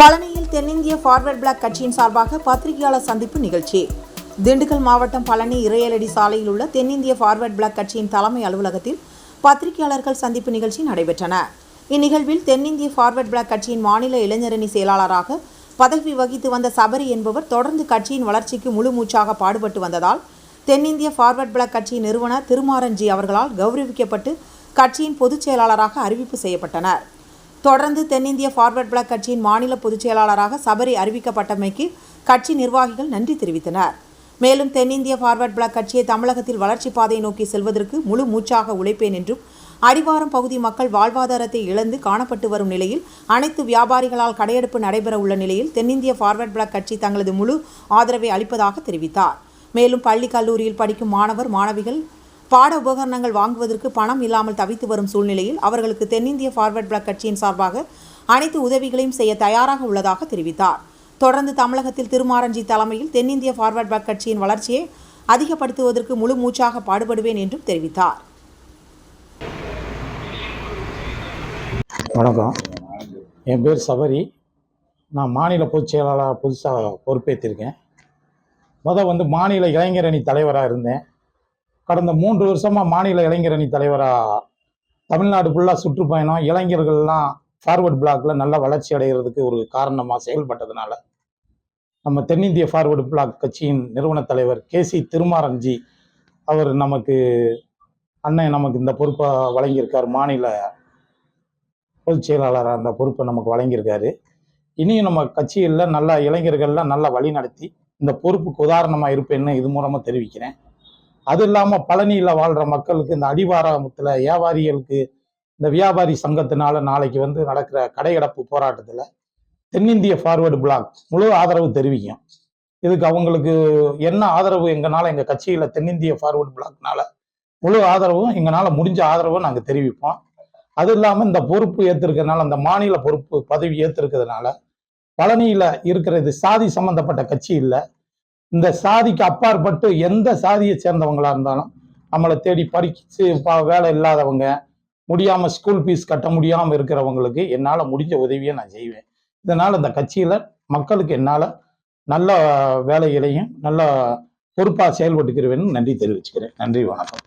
பழனியில் தென்னிந்திய forward black கட்சியின் சார்பாக பத்திரிகையாளர் சந்திப்பு நிகழ்ச்சி. திண்டுக்கல் மாவட்டம் பழனி இறையலடி சாலையில் உள்ள தென்னிந்திய ஃபார்வர்ட் பிளாக் கட்சியின் தலைமை அலுவலகத்தில் பத்திரிகையாளர்கள் சந்திப்பு நிகழ்ச்சி நடைபெற்றன. இந்நிகழ்வில் தென்னிந்திய ஃபார்வர்ட் பிளாக் கட்சியின் மாநில இளைஞரணி செயலாளராக பதவி வகித்து வந்த சபரி என்பவர் தொடர்ந்து கட்சியின் வளர்ச்சிக்கு முழு மூச்சாக பாடுபட்டு வந்ததால் தென்னிந்திய ஃபார்வர்ட் பிளாக் கட்சியின் நிறுவனர் திருமாரன்ஜி அவர்களால் கௌரவிக்கப்பட்டு கட்சியின் பொதுச் செயலாளராக அறிவிப்பு செய்யப்பட்டனர். தொடர்ந்து தென்னிந்திய ஃபார்வர்ட் பிளாக் கட்சியின் மாநில பொதுச் செயலாளராக சபரி அறிவிக்கப்பட்டமைக்கு கட்சி நிர்வாகிகள் நன்றி தெரிவித்தனர். மேலும் தென்னிந்திய ஃபார்வர்ட் பிளாக் கட்சியை தமிழகத்தில் வளர்ச்சி பாதை நோக்கி செல்வதற்கு முழு மூச்சாக உழைப்பேன் என்றும் அடிவாரம் பகுதி மக்கள் வாழ்வாதாரத்தை இழந்து காணப்பட்டு வரும் நிலையில் அனைத்து வியாபாரிகளால் கடையெடுப்பு நடைபெற உள்ள நிலையில் தென்னிந்திய ஃபார்வர்ட் பிளாக் கட்சி தங்களது முழு ஆதரவை அளிப்பதாக தெரிவித்தார். மேலும் பள்ளி கல்லூரியில் படிக்கும் மாணவர் மாணவிகள் பாட உபகரணங்கள் வாங்குவதற்கு பணம் இல்லாமல் தவித்து வரும் சூழ்நிலையில் அவர்களுக்கு தென்னிந்திய ஃபார்வர்ட் பிளாக் கட்சியின் சார்பாக அனைத்து உதவிகளையும் செய்ய தயாராக உள்ளதாக தெரிவித்தார். தொடர்ந்து தமிழகத்தில் திருமாரஞ்சி தலைமையில் தென்னிந்திய ஃபார்வர்ட் பிளாக் கட்சியின் வளர்ச்சியை அதிகப்படுத்துவதற்கு முழு மூச்சாக பாடுபடுவேன் என்றும் தெரிவித்தார். வணக்கம். என் பேர் சபரி. நான் மாநில பொதுச் செயலாளராக புதுசாக பொறுப்பேற்றிருக்கேன். மொதல் வந்து மாநில இளைஞர் அணி தலைவராக இருந்தேன். கடந்த மூன்று வருஷமாக மாநில இளைஞர் அணி தலைவராக தமிழ்நாடு ஃபுல்லாக சுற்றுப்பயணம். இளைஞர்கள்லாம் ஃபார்வர்ட் பிளாக்ல நல்லா வளர்ச்சி அடைகிறதுக்கு ஒரு காரணமாக செயல்பட்டதுனால நம்ம தென்னிந்திய ஃபார்வர்டு பிளாக் கட்சியின் நிறுவன தலைவர் கே சி திருமாரஞ்சி அவர் நமக்கு அண்ணன் நமக்கு இந்த பொறுப்பை வழங்கியிருக்கார். மாநில பொதுச் செயலாளராக அந்த பொறுப்பை நமக்கு வழங்கியிருக்காரு. இனியும் நம்ம கட்சியில் நல்ல இளைஞர்கள்லாம் நல்லா வழி நடத்தி இந்த பொறுப்புக்கு உதாரணமாக இருப்பேன்னு இது மூலமாக தெரிவிக்கிறேன். அது இல்லாமல் பழனியில் வாழ்கிற மக்களுக்கு இந்த அடிவாரத்தில் வியாபாரிகளுக்கு இந்த வியாபாரி சங்கத்தினால நாளைக்கு வந்து நடக்கிற கடையடப்பு போராட்டத்தில் தென்னிந்திய ஃபார்வர்டு பிளாக் முழு ஆதரவு தெரிவிக்கும். இதுக்கு அவங்களுக்கு என்ன ஆதரவு எங்களால் எங்கள் கட்சியில் தென்னிந்திய ஃபார்வர்டு பிளாக்னால முழு ஆதரவும் எங்களால் முடிஞ்ச ஆதரவும் நாங்கள் தெரிவிப்போம். அது இல்லாமல் இந்த பொறுப்பு ஏற்றிருக்கிறதுனால அந்த மாநில பொறுப்பு பதவி ஏற்றிருக்கிறதுனால பழனியில் இருக்கிற இது சாதி சம்பந்தப்பட்ட கட்சி இல்லை. இந்த சாதிக்கு அப்பாற்பட்டு எந்த சாதியை சேர்ந்தவங்களா இருந்தாலும் நம்மளை தேடி படிச்சு வேலை இல்லாதவங்க முடியாமல் ஸ்கூல் ஃபீஸ் கட்ட முடியாமல் இருக்கிறவங்களுக்கு என்னால் முடிஞ்ச உதவியை நான் செய்வேன். இதனால் இந்த கட்சியில் மக்களுக்கு என்னால் நல்ல வேலைகளையும் நல்ல பொறுப்பாக செயல்பட்டுக்கிறேன்னு நன்றி தெரிவிச்சுக்கிறேன். நன்றி வணக்கம்.